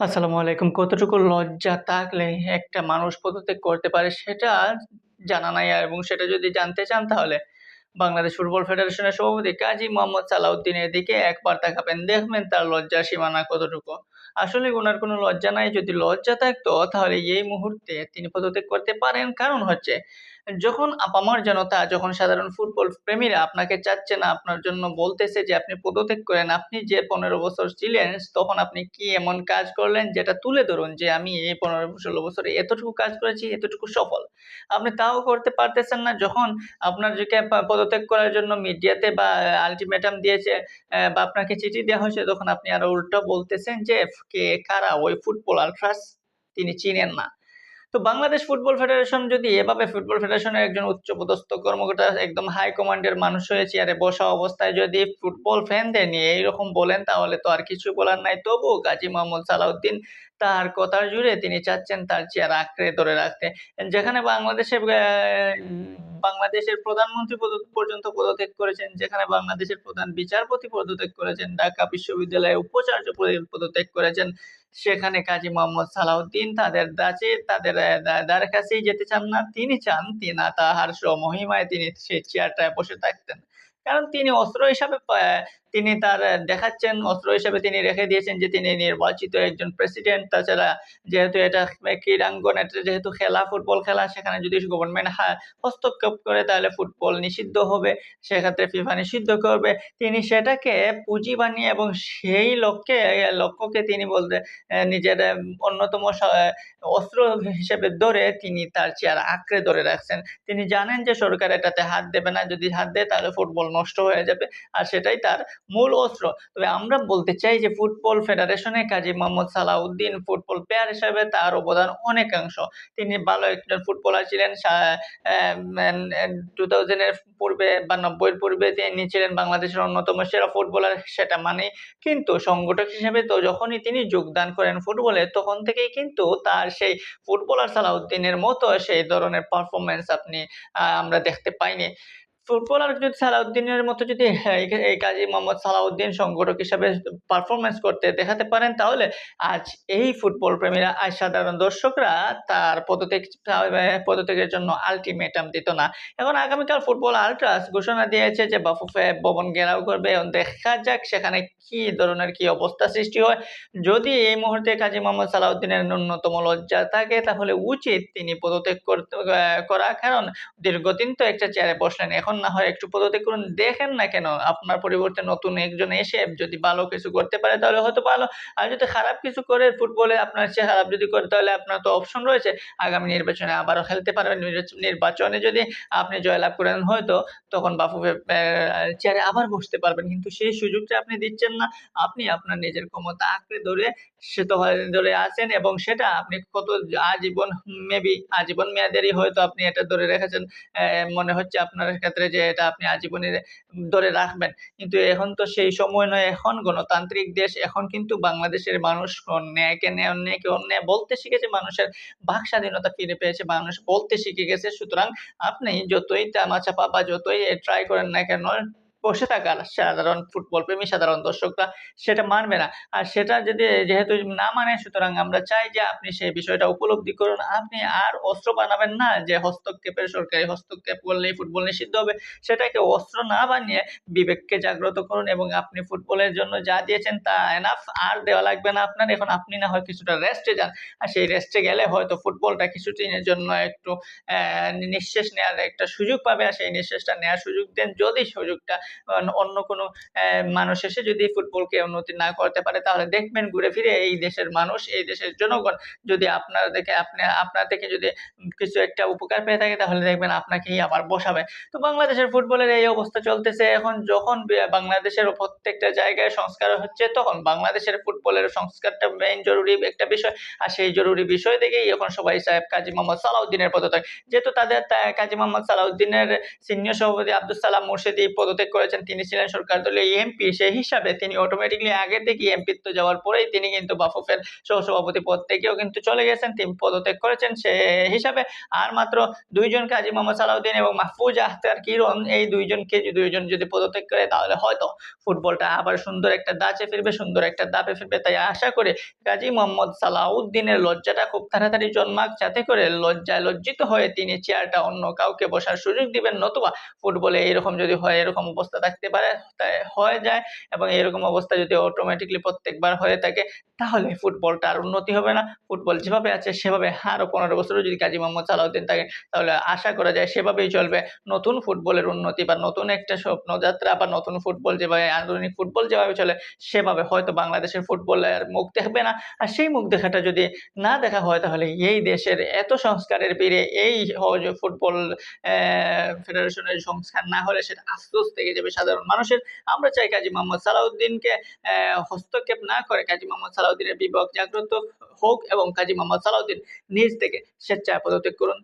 আসসালামু আলাইকুম। কতটুকু লজ্জা থাকলে একটা মানুষ পদত্যাগ করতে পারে সেটা জানা নাই এবং সেটা যদি জানতে চান তাহলে বাংলাদেশ ফুটবল ফেডারেশনের সভাপতি কাজী মোহাম্মদ সালাউদ্দিনের দিকে একবার তাকাবেন। দেখবেন তার লজ্জার সীমানা কতটুকু। আসলে ওনার কোনো লজ্জা নাই। যদি লজ্জা থাকতো তাহলে এই মুহূর্তে তিনি পদত্যাগ করতে পারেন। কারণ হচ্ছে যখন আপামর জনতা, যখন সাধারণ ফুটবল প্রেমীরা আপনাকে চাচ্ছে না, আপনার জন্য বলতেছে যে আপনি পদত্যাগ করেন। আপনি যে ১৫ বছর ছিলেন তখন আপনি কি এমন কাজ করলেন যেটা তুলে ধরুন যে আমি এই ১৫-১৬ বছরে এতটুকু কাজ করেছি, এতটুকু সফল। আপনি তাও করতে পারতেছেন না যখন আপনার পা পদত্যাগ করার জন্য মিডিয়াতে বা আলটিমেটাম দিয়েছে বা আপনাকে চিঠি দেওয়া হয়েছে তখন আপনি আরও উল্টো বলতেছেন যে কে কারা ওই ফুটবল আলট্রাস তিনি চিনেন না। তো বাংলাদেশ ফুটবল ফেডারেশন যদি এভাবে ফুটবল ফেডারেশনের একজন উচ্চপদস্থ কর্মকর্তা একদম হাই কমান্ডের মানুষ হয়ে চেয়ারে বসা অবস্থায় যদি ফুটবল ফ্যানদের নিয়ে এইরকম বলেন, তাহলে তো আর কিছু বলার নাই। তবুও কাজী মোহাম্মদ সালাউদ্দিন তার কথার জুড়ে তিনি চাচ্ছেন তার চেয়ার আঁকড়ে ধরে রাখতে। যেখানে বাংলাদেশে বাংলাদেশের প্রধানমন্ত্রী পর্যন্ত পদত্যাগ করেছেন, যেখানে বাংলাদেশের প্রধান বিচারপতি পদত্যাগ করেছেন, ঢাকা বিশ্ববিদ্যালয়ের উপাচার্য পদ পদত্যাগ করেছেন। সেখানে কাজী মোহাম্মদ সালাউদ্দিন তাদের কাছে তাদের দ্বারে কাছেই যেতে চান না। তিনি চান তিনা তাহার স্বমহিমায় তিনি সেই চেয়ারটায় বসে থাকতেন। কারণ তিনি অস্ত্র হিসাবে তিনি তার দেখাচ্ছেন অস্ত্র হিসেবে তিনি রেখে দিয়েছেন যে তিনি নির্বাচিত একজন প্রেসিডেন্ট। তাছাড়া যেহেতু এটা ক্রীড়াঙ্গন, এটা যেহেতু খেলা ফুটবল খেলা সেখানে যদি গভর্নমেন্ট হস্তক্ষেপ করে তাহলে ফুটবল নিষিদ্ধ হবে। সেক্ষেত্রে ফিফা নিষিদ্ধ করবে। তিনি সেটাকে পুঁজি বানিয়ে এবং সেই লক্ষ্যে লক্ষ্যকে তিনি বলতে নিজের অন্যতম অস্ত্র হিসেবে ধরে তিনি তার চেয়ার আঁকড়ে ধরে রাখছেন। তিনি জানেন যে সরকার এটাতে হাত দেবে না। যদি হাত দেয় তাহলে ফুটবল নষ্ট হয়ে যাবে। আর সেটাই তার মূল অস্ত্র। তবে আমরা বলতে চাই যে ফুটবল ফেডারেশনে কাজী মোহাম্মদ সালাউদ্দিন ফুটবল প্লেয়ার হিসেবে তার অবদান অনেকাংশ। তিনি ভালো একজন ফুটবলার ছিলেন। 2000 এর পূর্বে বা নব্বইয়ের পূর্বে তিনি ছিলেন বাংলাদেশের অন্যতম সেরা ফুটবলার সেটা মানি। কিন্তু সংগঠক হিসেবে তো যখনই তিনি যোগদান করেন ফুটবলে তখন থেকেই কিন্তু তার সেই ফুটবলার সালাউদ্দিনের মতো সেই ধরনের পারফরম্যান্স আপনি আমরা দেখতে পাইনি। ফুটবলার যদি সালাউদ্দিনের মতো যদি এই এই কাজী মোহাম্মদ সালাউদ্দিন সংগঠক হিসাবে পারফরম্যান্স করতে দেখাতে পারেন, তাহলে আজ এই ফুটবল প্রেমীরা আজ সাধারণ দর্শকরা তার পদত্যাগ পদত্যাগের জন্য আল্টিমেটাম দিত না। এখন আগামীকাল ফুটবল আল্ট্রাস ঘোষণা দিয়েছে যে বাফুফে ভবন ঘেরাও করবে। এবং দেখা যাক সেখানে কি ধরনের কি অবস্থা সৃষ্টি হয়। যদি এই মুহূর্তে কাজী মোহাম্মদ সালাউদ্দিনের ন্যূনতম লজ্জা থাকে, তাহলে উচিত তিনি পদত্যাগ করতে করা। কারণ দীর্ঘদিন তো একটা চেয়ারে বসলেন। এখন না হয় একটু পদত্যাগ করুন। দেখেন না কেন, আপনার পরিবর্তে নতুন একজন এসে যদি ভালো কিছু করতে পারে তাহলে হয়তো ভালো। আর যদি খারাপ কিছু করে ফুটবলে আপনার চেয়ে খারাপ যদি করে তাহলে আপনার তো অপশন রয়েছে। আগামী নির্বাচনে আবারও খেলতে পারবেন। নির্বাচনে যদি আপনি জয়লাভ করেন হয়তো তখন অ্যা চেয়ারে আবার বসতে পারবেন। কিন্তু সেই সুযোগটা আপনি দিচ্ছেন না। আপনি আপনার নিজের ক্ষমতা আঁকড়ে ধরে সে তো ধরে আছেন এবং সেটা আপনি কত আজীবন মেবি আজীবন মেয়াদেরই হয়তো আপনি এটা ধরে রেখেছেন। মনে হচ্ছে আপনার ক্ষেত্রে যে এটা আপনি আজীবনের ধরে রাখবেন। কিন্তু এখন তো সেই সময় নয়। এখন গণতান্ত্রিক দেশ। এখন কিন্তু বাংলাদেশের মানুষ ন্যায়কে ন্যায়, অন্যায়কে অন্যায় বলতে শিখেছে। মানুষের বাক স্বাধীনতা ফিরে পেয়েছে। মানুষ বলতে শিখে গেছে। সুতরাং আপনি যতই তামাচাপা বা যতই ট্রাই করেন না কেন বসে থাকার সাধারণ ফুটবল প্রেমী, সাধারণ দর্শকরা সেটা মানবে না। আর সেটা যদি যেহেতু না মানে সুতরাং আমরা চাই যে আপনি সেই বিষয়টা উপলব্ধি করুন। আপনি আর অস্ত্র বানাবেন না যে হস্তক্ষেপের সরকারি হস্তক্ষেপ করলেই ফুটবল নিষিদ্ধ হবে। সেটাকে অস্ত্র না বানিয়ে বিবেককে জাগ্রত করুন এবং আপনি ফুটবলের জন্য যা দিয়েছেন তা এনাফ আর দেওয়া লাগবে না আপনার। এখন আপনি না হয় কিছুটা রেস্টে যান। আর সেই রেস্টে গেলে হয়তো ফুটবলটা কিছুদিনের জন্য একটু নিঃশ্বাস নেওয়ার একটা সুযোগ পাবে। আর সেই নিঃশ্বাসটা নেওয়ার সুযোগ দেন। যদি সুযোগটা অন্য কোনো মানুষ এসে যদি ফুটবলকে উন্নতি না করতে পারে তাহলে দেখবেন ঘুরে ফিরে এই দেশের মানুষ, এই দেশের জনগণ যদি আপনার দেখে আপনি আপনার থেকে যদি কিছু একটা উপকার পেয়ে থাকে তাহলে দেখবেন আপনাকেই আবার বসাবে। তো বাংলাদেশের ফুটবলের এই অবস্থা চলতেছে। এখন যখন বাংলাদেশের প্রত্যেকটা জায়গায় সংস্কার হচ্ছে তখন বাংলাদেশের ফুটবলের সংস্কারটা মেইন জরুরি একটা বিষয়। আর সেই জরুরি বিষয় দেখেই এখন সবাই সাহেব কাজী মোহাম্মদ সালাউদ্দিনের পদত্যাগ। যেহেতু তাদের কাজী মোহাম্মদ সালাউদ্দিনের সিনিয়র সভাপতি আব্দুস সালাম মুর্শেদী পদত্যাগ করেছেন, তিনি ছিলেন সরকার দলীয় এমপি, সেই হিসাবে তিনি অটোমেটিকলি আগে থেকে এমপিত্ব যাওয়ার পরেই তিনি কিন্তু বাফুফের সহসভাপতি পদ থেকেও কিন্তু চলে গেছেন, তিনি পদত্যাগ করেছেন, সে হিসাবে আর মাত্র দুইজন কাজী মোহাম্মদ সালাউদ্দিন এবং মাহফুজ আখতার কিরণ, এই দুইজনকে দুইজন যদি পদত্যাগ করে তাহলে হয়তো ফুটবলটা আবার সুন্দর একটা দাঁচে ফিরবে, সুন্দর একটা দাপে ফিরবে, তাই আশা করে কাজী মোহাম্মদ সালাউদ্দিনের লজ্জাটা খুব তাড়াতাড়ি জন্মাক, যাতে করে লজ্জায় লজ্জিত হয়ে তিনি চেয়ারটা অন্য কাউকে বসার সুযোগ দিবেন, নতুবা ফুটবলে এরকম যদি হয়, এরকম অবস্থা থাকতে পারে হয়ে যায়। এবং এরকম অবস্থা যদি অটোমেটিকলি প্রত্যেকবার হয়ে থাকে তাহলে ফুটবলটা আর উন্নতি হবে না। ফুটবল যেভাবে আছে, সেভাবে আরও পনেরো বছরও যদি কাজী মোহাম্মদ সালাউদ্দিন থাকে, তাহলে আশা করা যায় সেভাবেই চলবে। নতুন ফুটবলের উন্নতি বা নতুন একটা স্বপ্নযাত্রা বা নতুন ফুটবল যেভাবে, আধুনিক ফুটবল যেভাবে চলে, সেভাবে হয়তো বাংলাদেশের ফুটবলের মুখ দেখবে না। আর সেই মুখ দেখাটা যদি না দেখা হয়, তাহলে এই দেশের এত সংস্কারের পীরে এই ফুটবল ফেডারেশনের সংস্কার না হলে সেটা আফসোস থেকে যাবে সাধারণ মানুষের। আমরা চাই কাজী মোহাম্মদ সালাউদ্দিনকে হস্তক্ষেপ না করে কাজী মোহাম্মদ সালাউদ্দিনের বিভাগ জাগ্রত হোক এবং কাজী মোহাম্মদ সালাউদ্দিন নিজ থেকে স্বেচ্ছায় পদত্যাগ করুন।